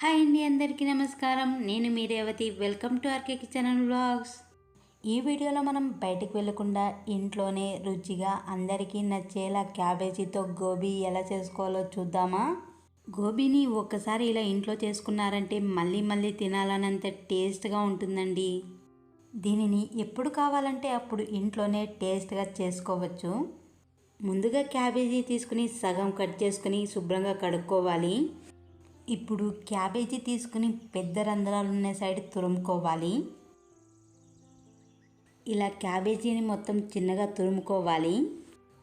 Hi అండి అందరికీ నమస్కారం. నేను మీ Revathi. Welcome to RK kitchen and blogs ఈ వీడియోలో మనం బయటకు వెళ్ళకుండా ఇంట్లోనే రుచిగా అందరికీ నచ్చేలా క్యాబేజీతో గోబీ ఎలా చేసుకోవాలో చూద్దామా? గోబీని ఒక్కసారి ఇలా ఇంట్లో చేసుకున్నారంటే మళ్ళీ మళ్ళీ తినాలనంత టేస్ట్గా ఉంటుందండి. దీనిని ఎప్పుడు కావాలంటే అప్పుడు ఇంట్లోనే టేస్ట్గా చేసుకోవచ్చు. ముందుగా క్యాబేజీ తీసుకుని సగం కట్ చేసుకుని శుభ్రంగా కడుక్కోవాలి. ఇప్పుడు క్యాబేజీ తీసుకుని పెద్ద రంధ్రాలు ఉన్న సైడ్ తురుముకోవాలి. ఇలా క్యాబేజీని మొత్తం చిన్నగా తురుముకోవాలి.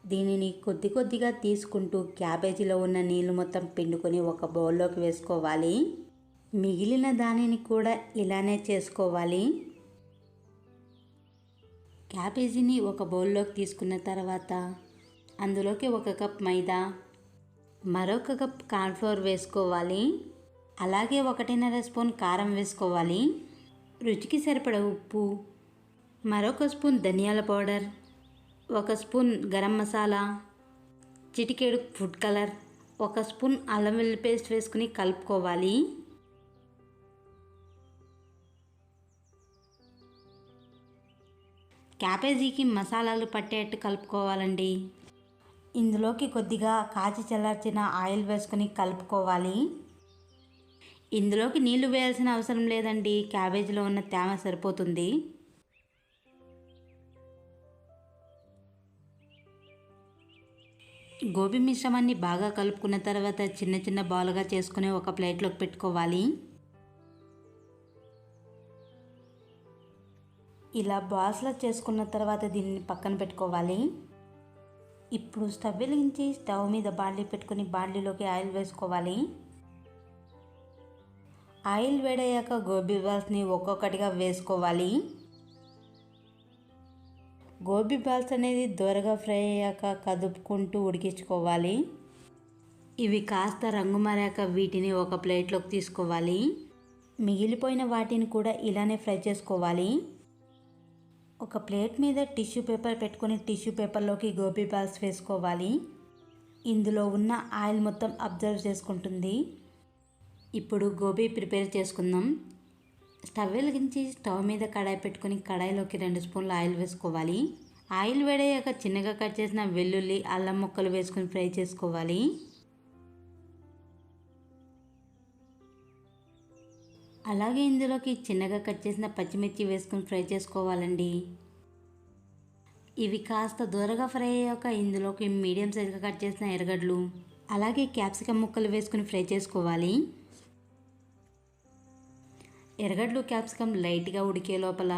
దీనిని కొద్ది కొద్దిగా తీసుకుంటూ క్యాబేజీలో ఉన్న నీళ్ళు మొత్తం పిండుకొని ఒక బౌల్లోకి వేసుకోవాలి. మిగిలిన దానిని కూడా ఇలానే చేసుకోవాలి. క్యాబేజీని ఒక బౌల్లోకి తీసుకున్న తర్వాత అందులోకి ఒక కప్ మైదా మరొక కప్ కార్న్ఫ్లోర్ వేసుకోవాలి. అలాగే ఒకటిన్నర స్పూన్ కారం వేసుకోవాలి. రుచికి సరిపడ ఉప్పు. మరొక స్పూన్ ధనియాల పౌడర్. ఒక స్పూన్ గరం మసాలా. చిటికేడు ఫుడ్ కలర్. ఒక స్పూన్ అల్లం వెల్లి పేస్ట్ వేసుకుని కలుపుకోవాలి. క్యాబేజీకి మసాలాలు పట్టేట్టు కలుపుకోవాలండి. ఇందులోకి కొద్దిగా కాచి చల్లార్చిన ఆయిల్ వేసుకొని కలుపుకోవాలి. ఇందులోకి నీళ్ళు వేయాల్సిన అవసరం లేదండి. క్యాబేజీలో ఉన్న తేమ సరిపోతుంది. గోబీ మిశ్రమాన్ని బాగా కలుపుకున్న తర్వాత చిన్న చిన్న బాలుగా చేసుకుని ఒక ప్లేట్లోకి పెట్టుకోవాలి. ఇలా బాల్స్లో చేసుకున్న తర్వాత దీన్ని పక్కన పెట్టుకోవాలి. ఇప్పుడు స్టవ్ వెలిగించి స్టవ్ మీద బాండ్లీ పెట్టుకుని బాండ్లీలోకి ఆయిల్ వేసుకోవాలి. ఆయిల్ వేడయ్యాక గోబీ బాల్స్ని ఒక్కొక్కటిగా వేసుకోవాలి. గోబీ బాల్స్ అనేది దూరగా ఫ్రై అయ్యాక కదుపుకుంటూ ఉడికించుకోవాలి. ఇవి కాస్త రంగు మారాక వీటిని ఒక ప్లేట్లోకి తీసుకోవాలి. మిగిలిపోయిన వాటిని కూడా ఇలానే ఫ్రై చేసుకోవాలి. ఒక ప్లేట్ మీద టిష్యూ పేపర్ పెట్టుకొని టిష్యూ పేపర్లోకి గోబీ బాల్స్ వేసుకోవాలి. ఇందులో ఉన్న ఆయిల్ మొత్తం అబ్జర్వ్ చేసుకుంటుంది. ఇప్పుడు గోబీ ప్రిపేర్ చేసుకుందాం. స్టవ్ వెలిగించి స్టవ్ మీద కడాయి పెట్టుకొని కడాయిలోకి రెండు స్పూన్ల ఆయిల్ వేసుకోవాలి. ఆయిల్ వేడయ్యాక చిన్నగా కట్ చేసిన వెల్లుల్లి అల్లం ముక్కలు వేసుకొని ఫ్రై చేసుకోవాలి. అలాగే ఇందులోకి చిన్నగా కట్ చేసిన పచ్చిమిర్చి వేసుకొని ఫ్రై చేసుకోవాలండి. ఇవి కాస్త దూరగా ఫ్రై అయ్యాక ఇందులోకి మీడియం సైజుగా కట్ చేసిన ఎర్రగడ్డలు అలాగే క్యాప్సికమ్ ముక్కలు వేసుకుని ఫ్రై చేసుకోవాలి. ఎర్రగడ్డలు క్యాప్సికమ్ లైట్గా ఉడికే లోపల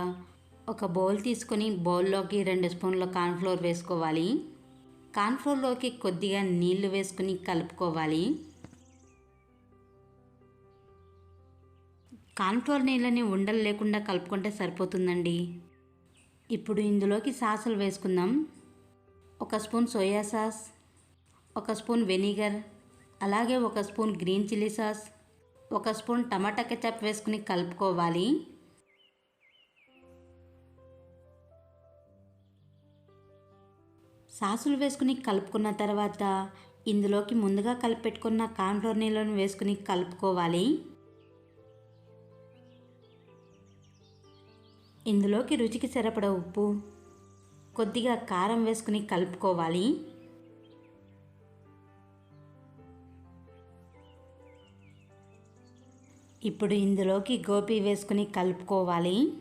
ఒక బౌల్ తీసుకొని బౌల్లోకి రెండు స్పూన్ల కార్న్ఫ్లోర్ వేసుకోవాలి. కార్న్ఫ్లోర్లోకి కొద్దిగా నీళ్ళు వేసుకుని కలుపుకోవాలి. కాన్ఫ్లోర్ నీళ్ళని ఉండలు లేకుండా కలుపుకుంటే సరిపోతుందండి. ఇప్పుడు ఇందులోకి సాసులు వేసుకుందాం. ఒక స్పూన్ సోయా సాస్ ఒక స్పూన్ వెనిగర్ అలాగే ఒక స్పూన్ గ్రీన్ చిల్లీ సాస్ ఒక స్పూన్ టమాటా కెచప్ వేసుకుని కలుపుకోవాలి. సాసులు వేసుకుని కలుపుకున్న తర్వాత ఇందులోకి ముందుగా కలిపెట్టుకున్న కాన్ఫ్లోర్ నీళ్ళను వేసుకుని కలుపుకోవాలి. ఇందులోకి రుచికి సరిపడ ఉప్పు. కొద్దిగా కారం వేసుకుని కలుపుకోవాలి. ఇప్పుడు ఇందులోకి గోపి వేసుకుని కలుపుకోవాలి.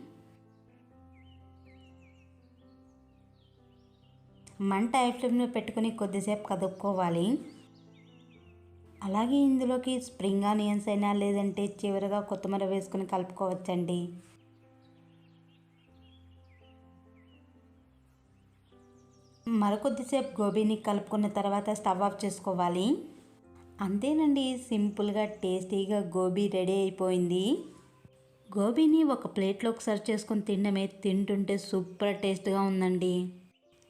మంట ఐ పెట్టుకుని కొద్దిసేపు కదుపుకోవాలి. అలాగే ఇందులోకి స్ప్రింగ్ ఆనియన్స్ అయినా లేదంటే చివరిగా కొత్తిమీర వేసుకుని కలుపుకోవచ్చండి. మరికొద్దిసేపు గోబీని కలుపుకున్న తర్వాత స్టవ్ ఆఫ్ చేసుకోవాలి. అంతేనండి సింపుల్గా టేస్టీగా గోబీ రెడీ అయిపోయింది. గోబీని ఒక ప్లేట్లోకి సర్వ్ చేసుకొని తినడమే తింటుంటే సూపర్ టేస్ట్గా ఉందండి.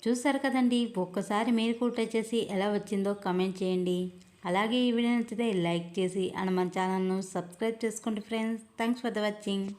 చూసారు కదండి ఒక్కసారి మీరు కూడా ట్రై చేసి ఎలా వచ్చిందో కమెంట్ చేయండి. అలాగే ఈ వీడియో నచ్చితే లైక్ చేసి అండ్ మన ఛానల్ను సబ్స్క్రైబ్ చేసుకోండి friends. Thanks for the watching.